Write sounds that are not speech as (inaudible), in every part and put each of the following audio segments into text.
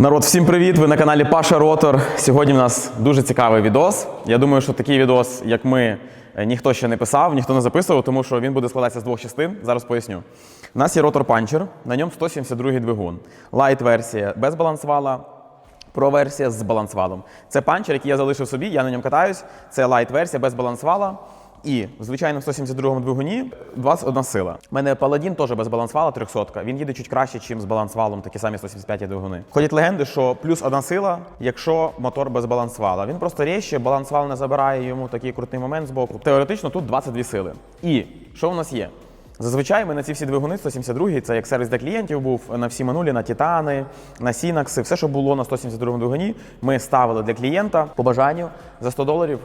Народ, всім привіт! Ви на каналі Паша Ротор. Сьогодні в нас дуже цікавий відос. Я думаю, що такий відос, як ми, е, ніхто ще не писав, ніхто не записував, тому що він буде складатися з двох частин. Зараз поясню. У нас є ротор панчер, на ньому 172 двигун. Лайт версія без балансвала. Про версія з балансвалом. Це панчер, який я залишив собі, я на ньому катаюсь. Це лайт версія без балансвала. І в звичайному 172 двигуні 21 сила. У мене паладін теж без балансвала 300. Він їде чуть краще, ніж з балансвалом, такі самі 175 двигуни. Ходять легенди, що плюс одна сила, якщо мотор без балансвала. Він просто ріще, балансвал не забирає йому такий крутий момент з боку. Теоретично тут 22 сили. І що в нас є? Зазвичай ми на ці всі двигуни 172 це як сервіс для клієнтів був на всі минулі, на Титани, на Сінакси, все, що було на 172 двигуні, ми ставили для клієнта по бажанню за 100 доларів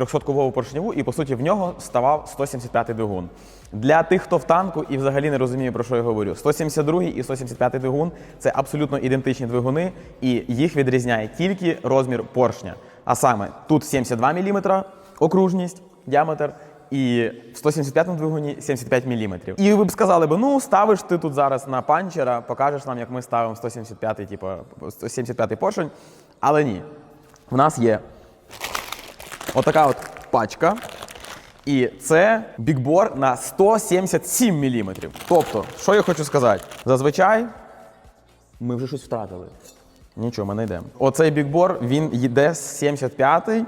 300-кову поршневу, і по суті в нього ставав 175-й двигун. Для тих, хто в танку і взагалі не розуміє, про що я говорю, 172 і 175 двигун це абсолютно ідентичні двигуни, і їх відрізняє тільки розмір поршня. А саме тут 72 мм окружність, діаметр. І в 175-му двигуні 75 мм. І ви б сказали б, ну ставиш ти тут зараз на панчера, покажеш нам, як ми ставимо 175-й, типу, 175-й поршень. Але ні. В нас є отака от пачка. І це бікбор на 177 мм. Тобто, що я хочу сказати? Зазвичай ми вже щось втратили. Нічого, ми не йдемо. Оцей бікбор він йде з 75-й,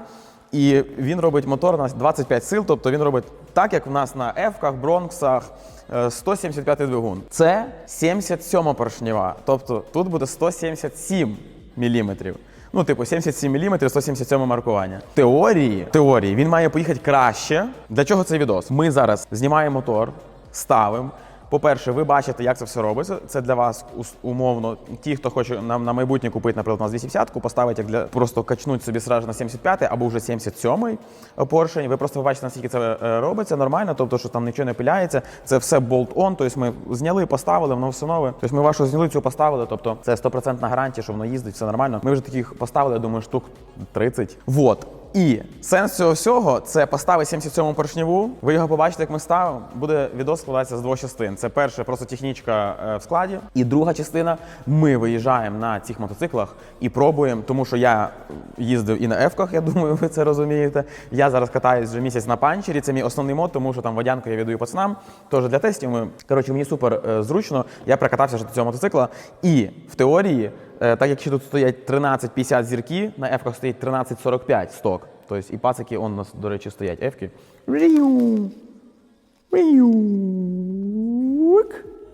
і він робить мотор на 25 сил, тобто він робить так, як в нас на Ефках, Бронксах, е, 175 двигун. Це 77 поршнева, тобто тут буде 177 міліметрів. Ну, типу, 77 мм, 177 маркування. Теорії, теорії він має поїхати краще. Для чого цей відос? Ми зараз знімаємо мотор, ставимо. По-перше, ви бачите, як це все робиться. Це для вас умовно. Ті, хто хоче на, на майбутнє купити, наприклад, у нас 250-ку, поставити як для просто качнуть собі сразу на 75 або вже 77-й поршень. Ви просто побачите, наскільки це е, робиться нормально, тобто, що там нічого не пиляється. Це все болт-он. Тобто ми зняли, поставили, воно все нове. Тобто ми вашу зняли, цю поставили. Тобто це 100% гарантія, що воно їздить, все нормально. Ми вже таких поставили, я думаю, штук 30. Вот. І сенс цього всього це поставити 77-му поршневу. Ви його побачите, як ми ставимо. Буде відео складатися з двох частин. Це перше, просто технічка е, в складі. І друга частина. Ми виїжджаємо на цих мотоциклах і пробуємо, тому що я їздив і на ефках, я думаю, ви це розумієте. Я зараз катаюсь вже місяць на панчері. Це мій основний мод, тому що там водянку я віддаю пацанам. Теж для тестів. Ми коротше, мені супер е, зручно. Я прокатався до цього мотоцикла. І в теорії, так як ще тут стоять 1350 зірки, на F стоїть 1345 сток. Тобто і пацики, он у нас, до речі, стоять ефки.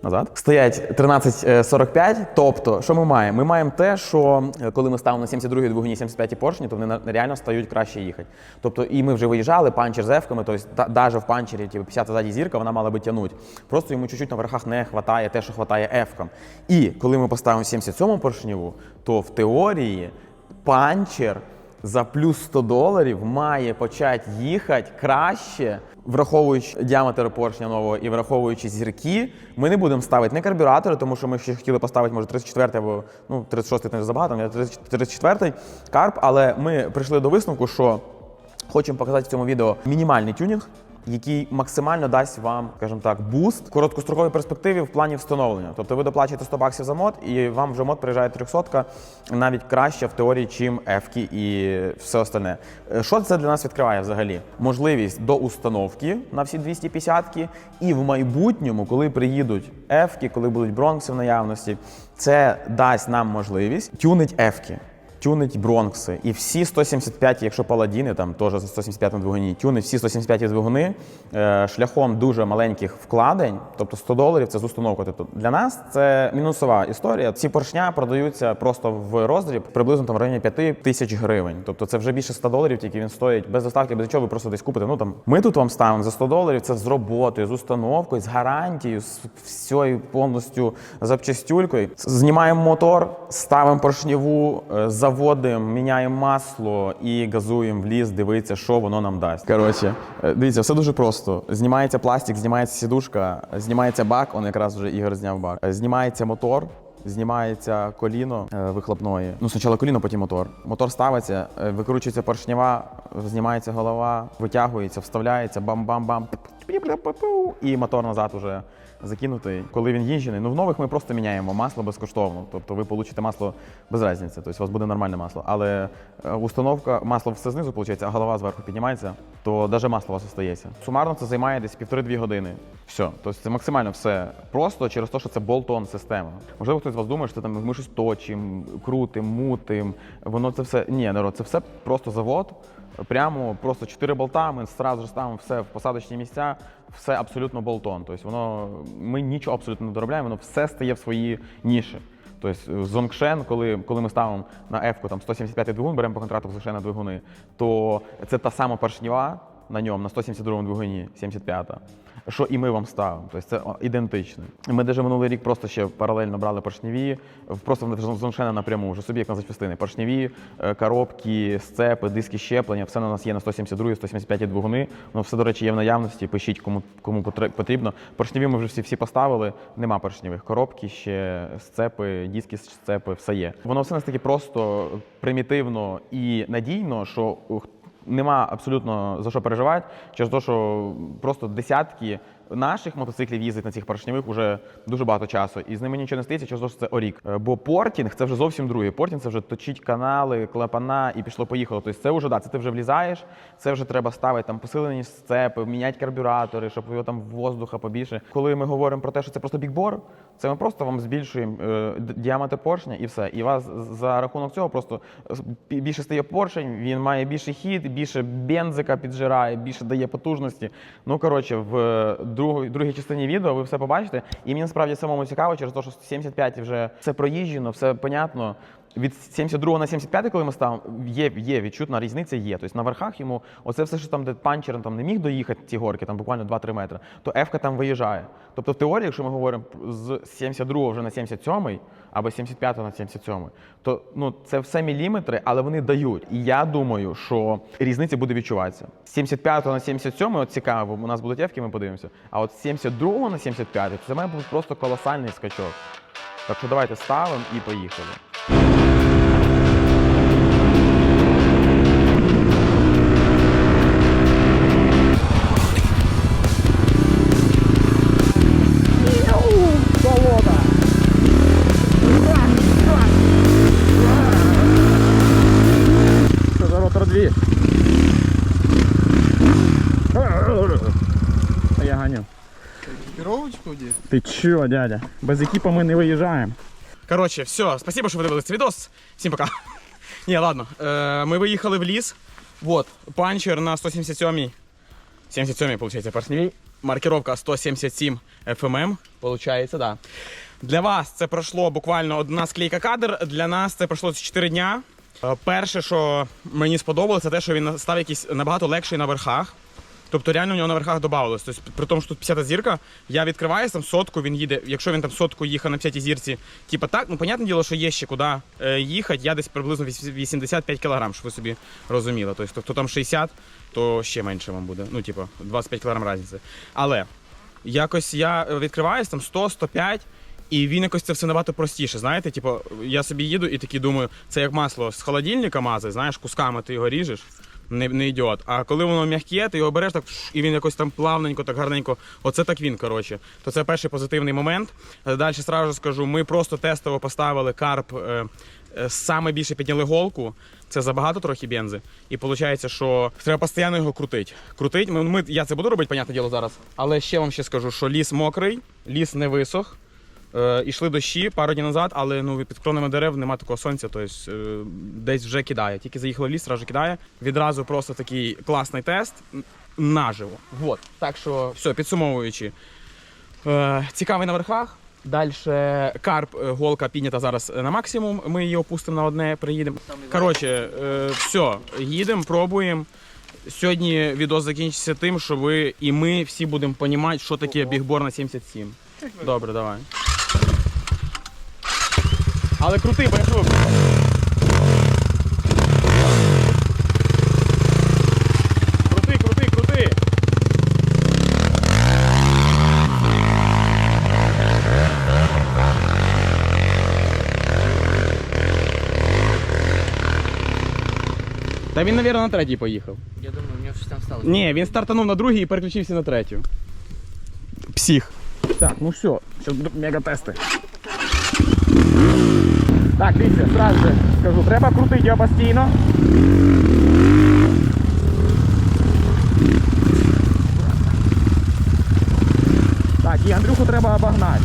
Назад. Стоять 1345. Тобто, що ми маємо? Ми маємо те, що е, коли ми ставимо на 72-й двигуні 75-ті поршні, то вони реально стають краще їхати. Тобто, і ми вже виїжджали, панчер з ефками, тобто навіть в панчері, типу, 50 ззаді зірка, вона мала би тягнути. Просто йому чуть-чуть на верхах не вистачає те, що вистачає ефкам. І коли ми поставимо 77-му поршневу, то в теорії панчер за плюс 100 доларів має почати їхати краще, враховуючи діаметр поршня нового і враховуючи зірки. Ми не будемо ставити не карбюратори, тому що ми ще хотіли поставити, може, 34 або ну, 36 це не забагато, але 34 карп, але ми прийшли до висновку, що хочемо показати в цьому відео мінімальний тюнінг. Який максимально дасть вам, скажімо так, буст в короткостроковій перспективі в плані встановлення. Тобто ви доплачуєте 100 баксів за мод, і вам вже мод приїжджає 300 навіть краще в теорії, чим ефки і все остальне. Е, Що це для нас відкриває взагалі? Можливість до установки на всі 250-ки, і в майбутньому, коли приїдуть ефки, коли будуть бронкси в наявності, це дасть нам можливість тюнить ефки тюнить бронкси. І всі 175, якщо паладіни, там теж за 175 на двигуні, тюнить всі 175 двигуни е, шляхом дуже маленьких вкладень, тобто 100 доларів це з установкою. Тобто для нас це мінусова історія. Ці поршня продаються просто в роздріб приблизно там в районі 5 тисяч гривень. Тобто це вже більше 100 доларів, тільки він стоїть без доставки, без чого ви просто десь купите. Ну там ми тут вам ставимо за 100 доларів. Це з роботою, з установкою, з гарантією, з всією повністю запчастюлькою. Знімаємо мотор, ставимо поршневу, е, заводимо, міняємо масло і газуємо в ліс, дивитися, що воно нам дасть. Коротше, е, дивіться, все дуже просто. Знімається пластик, знімається сідушка, знімається бак. Он якраз вже Ігор зняв бак. Е, Знімається мотор. знімається коліно е, вихлопної. Ну, спочатку коліно, потім мотор. Мотор ставиться, викручується поршнева, знімається голова, витягується, вставляється, бам-бам-бам. І мотор назад уже закинутий. Коли він їжджений, ну в нових ми просто міняємо масло безкоштовно. Тобто ви получите масло без різниці, тобто у вас буде нормальне масло. Але е, установка, масло все знизу виходить, а голова зверху піднімається, то навіть масло у вас остається. Сумарно це займає десь півтори-дві години. Все. Тобто це максимально все просто через те, що це болтон система. Можливо, хтось з вас думає, що там ми щось точимо, крутим, мутим. Воно це все. Ні, народ, це все просто завод. Прямо просто чотири болта, ми одразу ж ставимо все в посадочні місця, все абсолютно болтон. Тобто воно ми нічого абсолютно не доробляємо, воно все стає в свої ніші. Тобто Зонгшен, коли, коли ми ставимо на F-ку там 175 двигун, беремо по контракту Зонгшена двигуни, то це та сама поршнева на ньому на 172-му двигуні, 75-та, що і ми вам ставимо. Тобто це о, ідентично. Ми навіть минулий рік просто ще паралельно брали поршневі, просто в Зонгшена напряму, вже собі як на запчастини. Поршневі, е, коробки, сцепи, диски щеплення, все на нас є на 172 175 двигуни. Ну, все, до речі, є в наявності. Пишіть, кому, кому потрібно. Поршневі ми вже всі, всі поставили, нема поршневих. Коробки ще, сцепи, диски, сцепи, все є. Воно все настільки просто, примітивно і надійно, що ух, нема абсолютно за що переживати, через те, що просто десятки наших мотоциклів їздить на цих поршневих уже дуже багато часу, і з ними нічого не стається, через це орік. Е, Бо портінг це вже зовсім друге. Портінг це вже точить канали, клапана і пішло-поїхало. Тобто це вже да, це ти вже влізаєш, це вже треба ставити там посилені сцепи, міняти карбюратори, щоб його там воздуха побільше. Коли ми говоримо про те, що це просто бікбор, це ми просто вам збільшуємо е, діаметр поршня і все. І вас за рахунок цього просто більше стає поршень, він має більший хід, більше бензика піджирає, більше дає потужності. Ну коротше, в другій, другій частині відео ви все побачите. І мені насправді самому цікаво, через те, що 75 вже все проїжджено, все понятно. Від 72 на 75, коли ми ставимо, є, є відчутна різниця, є. Тобто на верхах йому, оце все, що там, де панчер там не міг доїхати ті горки, там буквально 2-3 метри, то F-ка там виїжджає. Тобто в теорії, якщо ми говоримо з 72 вже на 77 або з 75 на 77, то ну, це все міліметри, але вони дають. І я думаю, що різниця буде відчуватися. З 75 на 77, от цікаво, у нас будуть F-ки, ми подивимося. А от з 72 на 75 це має бути просто колосальний скачок. Так що давайте ставимо і поїхали. Ганю. Екіпіровочку одів? Ти чо, дядя? Без екіпа ми не виїжджаємо. Коротше, все, спасибо, що ви дивилися цей відос. Всім пока. (laughs) Ні, ладно. Е, ми виїхали в ліс. Вот, панчер на 177 77 виходить, поршневій. Маркировка 177 FMM, получається, да. Для вас це пройшло буквально одна склейка кадр. Для нас це пройшло 4 дня. Е, Перше, що мені сподобалося, це те, що він став якийсь набагато легший на верхах. Тобто реально у нього на верхах додавалось. Тобто, при тому, що тут 50 зірка, я відкриваю там сотку, він їде. Якщо він там сотку їхав на 50 зірці, типа так, ну понятне діло, що є ще куди е, їхати. Я десь приблизно віс- 85 кг, щоб ви собі розуміли. Тобто, хто там 60, то ще менше вам буде. Ну, типу, 25 кг різниці. Але якось я е, відкриваюсь там 100-105. І він якось це все набагато простіше. Знаєте, типу, я собі їду і такий думаю, це як масло з холодильника мазать, знаєш, кусками ти його ріжеш, не, не йде. А коли воно м'яке, ти його береш так, і він якось там плавненько, так гарненько. Оце так він, коротше. То це перший позитивний момент. Далі сразу скажу, ми просто тестово поставили карп. Е, е, Саме більше підняли голку, це забагато трохи бензи. І виходить, що треба постійно його крутити. Крутить. Ми, ми, я це буду робити, понятне діло, зараз. Але ще вам ще скажу, що ліс мокрий, ліс не висох. Е, ішли дощі пару днів назад, але ну, під кронами дерев немає такого сонця, тобто десь вже кидає. Тільки заїхали в ліс, одразу кидає. Відразу просто такий класний тест наживо. Вот. Так що, все, підсумовуючи. Е, цікавий на верхах. Далі карп, голка піднята зараз на максимум. Ми її опустимо на одне, приїдемо. Коротше, все, їдемо, пробуємо. Сьогодні відео закінчиться тим, що ви і ми всі будемо розуміти, що таке бігбор на 77. Добре, давай. Але крутий, бо я живу. Крути, крути, крути. Та він, мабуть, на третій поїхав. Я думаю, у нього щось там сталося. Ні, він стартанув на другій і переключився на третю. Псих. Так, ну все, сейчас будут мега тесты. Так, дивіться, сразу же скажу, треба крутити його постійно. Так, і Андрюху треба обогнати.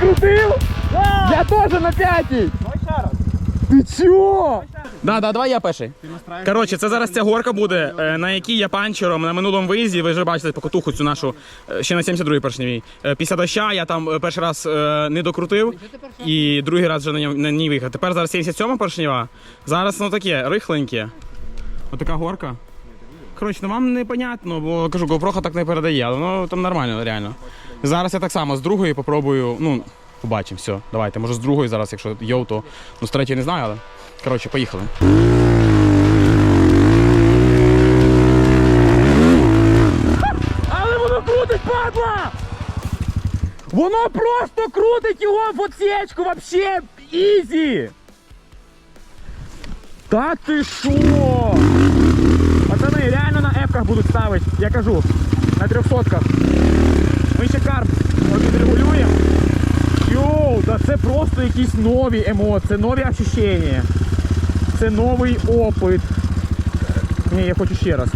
Ти крутив? Я теж на п'ятій. Ти чо? Да, да, давай я перший. Коротше, це зараз ця горка буде, е, на якій я панчером на минулому виїзді, ви вже бачите покотуху цю нашу е, ще на 72-й поршневій. Е, Після доща я там е, перший раз е, не докрутив і другий раз вже на ньому- на ній виїхав. Тепер зараз 77-ма поршнева. Зараз ну таке, рихленьке. Отака горка. Коротше, ну вам непонятно, бо кажу, GoPro так не передає, але ну там нормально, реально. Зараз я так само з другої попробую, ну, побачимо, все. Давайте, може з другої зараз, якщо йоу, то ну з третьої не знаю, але. Коротше, поїхали. Але воно крутить, падла! Воно просто крутить його в отсечку вообще ізі! Та ти шо? Епках будуть ставити, я кажу, на трьохсотках. Ми ще карп відрегулюємо. Йоу, да це просто якісь нові емоції, нові ощущення. Це новий опит. Ні, я хочу ще раз.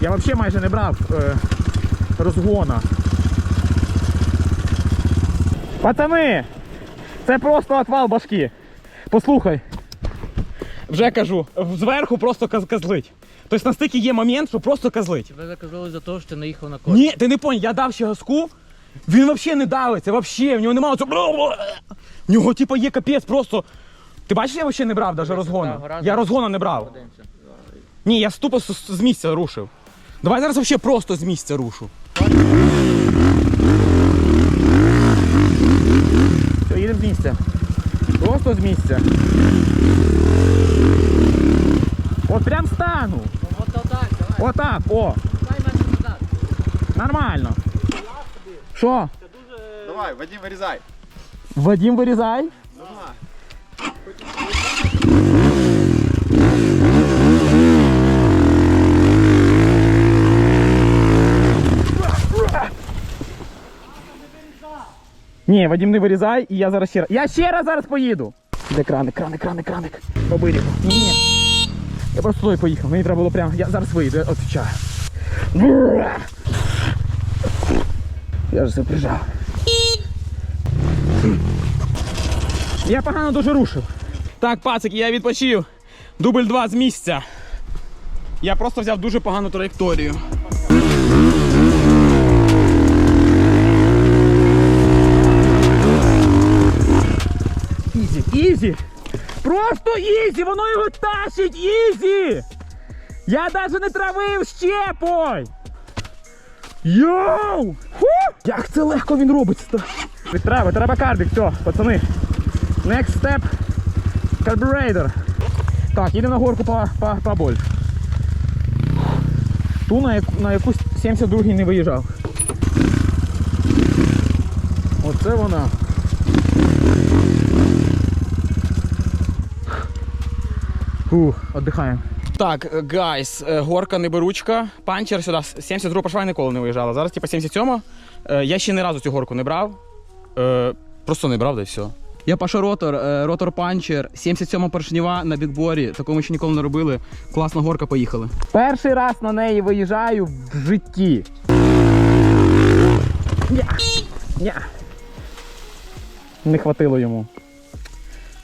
Я взагалі майже не брав е, розгона. Пацани, це просто отвал башки. Послухай. Вже кажу, зверху просто козлить. Тобто настільки є момент, що просто козлить. Тебе заказали за те, що ти наїхав на кот. Ні, ти не понял, я дав ще газку, він взагалі не давиться, взагалі, в нього немає цього. В нього типу є капець просто. Ти бачиш, я взагалі не брав навіть розгону. Я розгону не брав. Ні, я тупо з, з місця рушив. Давай зараз взагалі просто з місця рушу. Все, їдемо з місця. Просто з місця. От прям стану. От отак, давай. Отак, о. Дай мене назад. Нормально. Що? Давай, Вадим, вырезай. Вадим, вирізай. Ні, Вадим, не вирізай, і я зараз ще раз. Я ще раз зараз поїду. Де краник, краник, краник, краник. По берегу. Ні, ні. Я просто туди поїхав. Мені треба було прямо. Я зараз вийду, я відвічаю. Я ж це прижав. Я погано дуже рушив. Так, пацики, я відпочив. Дубль 2 з місця. Я просто взяв дуже погану траєкторію. Ізі, ізі! Просто ізі! Воно його тащить! Ізі! Я навіть не травив щепой! Йоу! Фу! Як це легко він робить! ста- Треба, треба карбік, все, пацани. Next step. Carburetor. Так, їдемо на горку по, побольше. Ту, на, яку, на якусь 72-й не виїжджав. Оце вона. Фух, віддихаємо. Так, гайс, е, горка неберучка, панчер сюди. 72 пошва ніколи не виїжджала. Зараз, типу, 77 Е, Я ще ні разу цю горку не брав. Е, Просто не брав, да і все. Я Паша Ротор, е, Ротор Панчер, 77 поршнева на бікборі. Такому ще ніколи не робили. Класна горка, поїхали. Перший раз на неї виїжджаю в житті. Ня. Ня. Не хватило йому.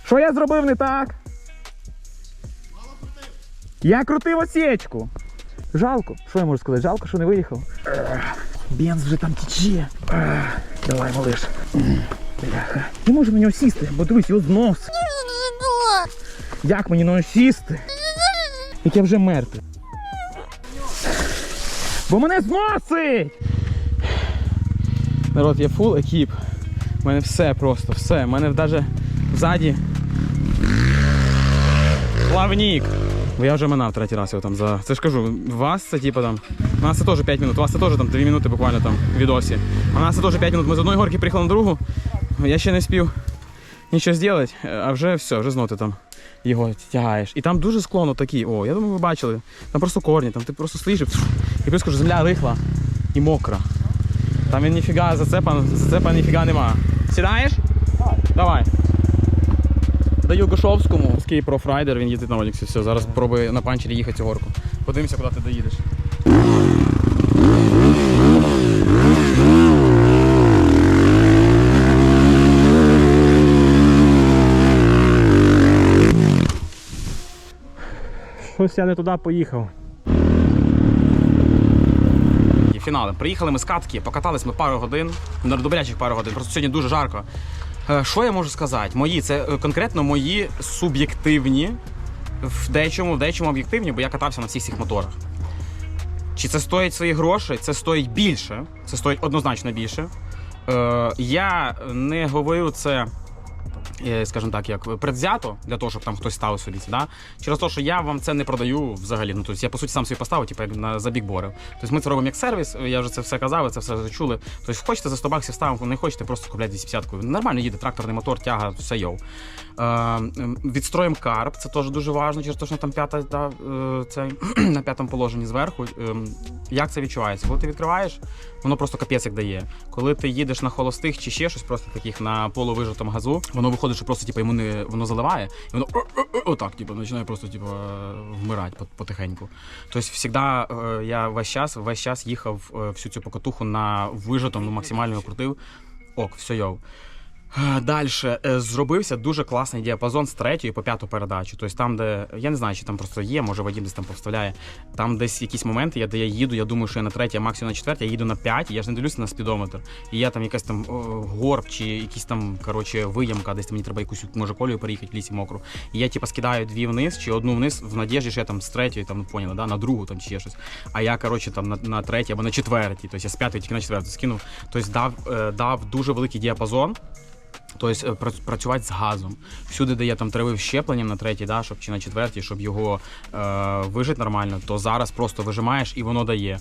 Що я зробив не так? Я крутив осечку. Жалко. Що я можу сказати? Жалко, що не виїхав. Бенз вже там тече. Давай, малиш. Бляха. Не можу на нього сісти, бо дивись, його знос. Як мені на нього сісти? Як я вже мертвий. Бо мене зносить! Народ, я фул екіп. У мене все просто, все. У мене навіть ззаді плавник. Бо я вже минав третій раз його там за. Це ж кажу, вас це типу там. У нас це теж 5 минут, у вас це теж там 2 минути буквально там в відосі. А у нас це теж 5 минут. Ми з одної горки приїхали на другу. Я ще не спів нічого зробити, а вже все, вже знову ти там його тягаєш. І там дуже склонно такі. О, я думаю, ви бачили. Там просто корні, там ти просто стоїш і, плюс кажу, земля рихла і мокра. Там він ніфіга зацепа, зацепа ніфіга нема. Сідаєш? Давай. Даю Гошовському. Ський профрайдер, він їздить на Оліксі. Все, зараз пробує на панчері їхати горку. Подивимося, куди ти доїдеш. Щось я не туди поїхав. І фінали. Приїхали ми з катки, покатались ми пару годин, на добрячих пару годин. Просто сьогодні дуже жарко. Е, Що я можу сказати? Мої, це е, конкретно мої суб'єктивні, в деячому, в дечому об'єктивні, бо я катався на всіх цих моторах. Чи це стоїть свої гроші? Це стоїть більше. Це стоїть однозначно більше. Е, я не говорю це, скажімо так, як предвзято, для того, щоб там хтось ставив собі це. Да? Через те, що я вам це не продаю взагалі. Ну, тобто я по суті сам собі поставив, типу, як на за бікбори. Тобто ми це робимо як сервіс, я вже це все казав, це все вже чули. Тобто хочете за 100 баксів ставимо, не хочете, просто купляйте 250 Нормально їде тракторний мотор, тяга, все йоу. Е, відстроїмо карп, це теж дуже важливо, через те, що там п'ята да, е, цей, (clears throat) на п'ятому положенні зверху. Ем, як це відчувається? Коли ти відкриваєш, воно просто капець як дає. Коли ти їдеш на холостих чи ще щось, просто таких на полувижатому газу, воно виходить, що просто типу, йому не воно заливає, і воно отак, типу, починає просто типу, вмирати потихеньку. Тобто, завжди е, я весь час, весь час їхав е, всю цю покатуху на вижатому, максимально крутив. Ок, все йоу. Далі зробився дуже класний діапазон з третьої по п'яту передачу. Тобто там, де я не знаю, чи там просто є, може Вадим десь там повставляє. Там десь якісь моменти, я, де я їду, я думаю, що я на третій, а максимум на четвертій, я їду на п'ять, я ж не дивлюся на спідометр. І я там якась там горб чи якийсь там коротше виямка, десь там мені треба якусь може колію переїхати в лісі мокру. І я типа скидаю дві вниз чи одну вниз в надіжді, що я там з третьої, там ну, поняли, да, на другу там чи ще щось. А я коротше там на, на третій або на четвертій. Тобто я з п'ятої тільки на четверту скинув. Тобто дав, е, дав дуже великий діапазон. Тобто е, працювати з газом. Всюди, де я там травив щепленням на третій, да, щоб чи на четвертій, щоб його е, вижити нормально, то зараз просто вижимаєш і воно дає.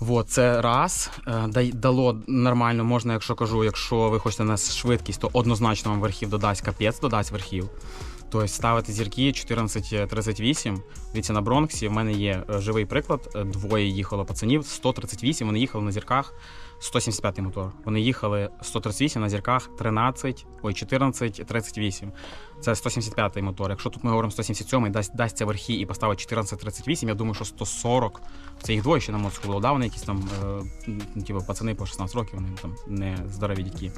Вот, це раз. Е, дало нормально, можна, якщо кажу, якщо ви хочете на швидкість, то однозначно вам верхів додасть капець, додасть верхів. Тобто ставити зірки 14.38. Дивіться, на Бронксі в мене є е, живий приклад. Двоє їхало пацанів, 138, вони їхали на зірках 175 мотор. Вони їхали 138 на зірках 13, ой, 14.38. Це 175 мотор. Якщо тут ми говоримо 177, дасть, дасться верхи і поставить 14.38, я думаю, що 140. Це їх двоє ще на моцку було. Да, вони якісь там, е, ну, типу, пацани по 16 років, вони там не здорові дітки.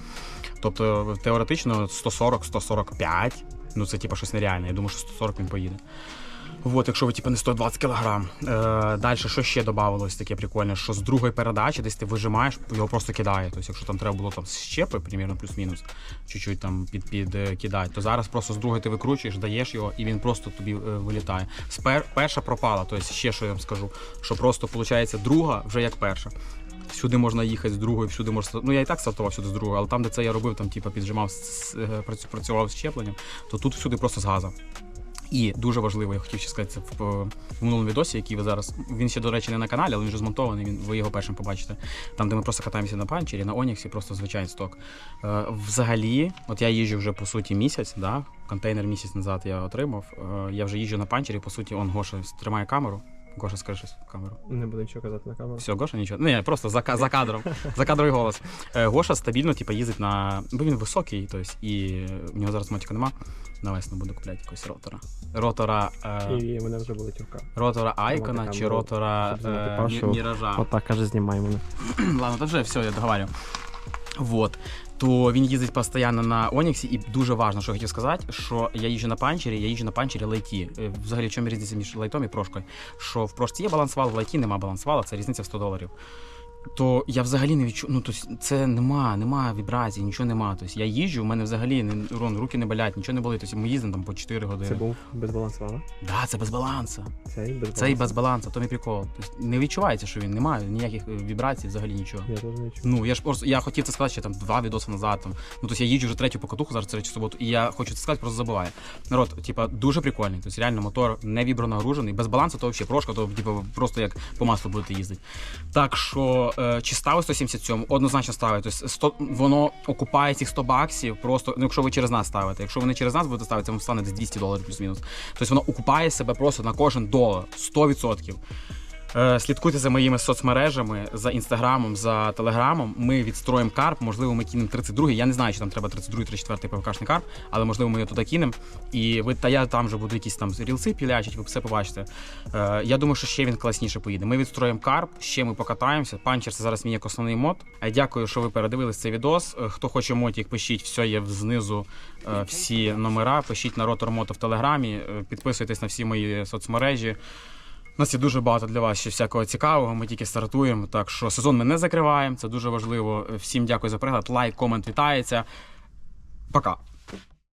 Тобто, теоретично 140-145, ну це типу щось нереальне. Я думаю, що 140 він поїде. От, якщо ви типу, не 120 кг. Е, далі, що ще додавалось таке прикольне, що з другої передачі десь ти вижимаєш, його просто кидає. Тобто, якщо там треба було там щепи, примірно плюс-мінус, чуть-чуть там під, під е, кидати, то зараз просто з другої ти викручуєш, даєш його, і він просто тобі е, вилітає. Спер, перша пропала, тобто ще що я вам скажу, що просто виходить друга вже як перша. Всюди можна їхати з другої, всюди можна. Ну я і так стартував всюди з другої, але там, де це я робив, там типу, піджимав, е, працю- працював з щепленням, то тут всюди просто з газа. І дуже важливо, я хотів ще сказати це в, в минулому відосі, який ви зараз. Він ще, до речі, не на каналі, але він вже змонтований. Він ви його першим побачите. Там, де ми просто катаємося на панчері, на Оніксі, просто звичайний сток. Е, взагалі, от я їжджу вже по суті місяць, да? контейнер місяць назад я отримав. Е, я вже їжджу на панчері, по суті, он Гоша тримає камеру. Гоша, скажи щось в камеру. Не буду нічого казати на камеру. Все, Гоша нічого. Ні, просто за, за кадром. (laughs) За кадровий голос. Е, Гоша стабільно типу, їздить на. Бо він високий, тобто, і в нього зараз мотика нема. На весну буде купляти якогось ротора. Ротора. Е, І мене вже болить рука. Ротора Айкона чи камеру, ротора щоб е, Пашу. Мі- Міража. Отак каже, знімай мене. (clears throat) Ладно, то вже все, я договорю. Вот. То він їздить постійно на Оніксі, і дуже важливо, що я хотів сказати, що я їжджу на панчері, я їжджу на панчері лайті. Е, Взагалі, в чому різниця між лайтом і прошкою? Що в прошці є балансвал, в лайті нема балансвала, це різниця в 100 доларів. То я взагалі не відчув. Ну, тобто, це нема, нема вібрацій, нічого нема. Тобто я їжджу, в мене взагалі не рон, руки не болять, нічого не болить. Тобто ми їздимо там по 4 години. Це був без балансвала. Да, це без балансу. Цей без Це і балансу. без балансу, то мій прикол. Тобто не відчувається, що він немає ніяких е, вібрацій, взагалі нічого. Я теж не чув. Ну, я ж просто я хотів це сказати ще там два відоси назад. Там. Ну, тобто я їжджу вже третю покатуху зараз третю суботу, і я хочу це сказати, просто забуваю. Народ, типа, дуже прикольний. Тобто реально мотор не вібронагружений, без балансу, то взагалі прошка, то типу, просто як по маслу будете їздити. Так що, чи ставить 177? Однозначно ставить. Тобто 100, воно окупає цих 100 баксів, просто, ну, якщо ви через нас ставите. Якщо ви не через нас будете ставити, вам стане десь 200 доларів плюс-мінус. Тобто воно окупає себе просто на кожен долар 100%. Е, Слідкуйте за моїми соцмережами, за інстаграмом, за телеграмом. Ми відстроїмо карп. Можливо, ми кинемо 32-й. Я не знаю, чи там треба 32-й, 34-й ПВКшний карп, але можливо ми його туди кинемо. І ви та я там вже буду якісь там рілси пілячить, ви все побачите. Е, я думаю, що ще він класніше поїде. Ми відстроїмо карп, ще ми покатаємося. Панчер це зараз мій як основний мод. Е, Дякую, що ви передивились цей відос. Е, Хто хоче мотик, пишіть, все є знизу. Всі номера. Пишіть на Ротор Мото в телеграмі, підписуйтесь на всі мої соцмережі. Нас є дуже багато для вас ще всякого цікавого. Ми тільки стартуємо. Так що сезон ми не закриваємо. Це дуже важливо. Всім дякую за пригляд. Лайк, комент вітається. Пока.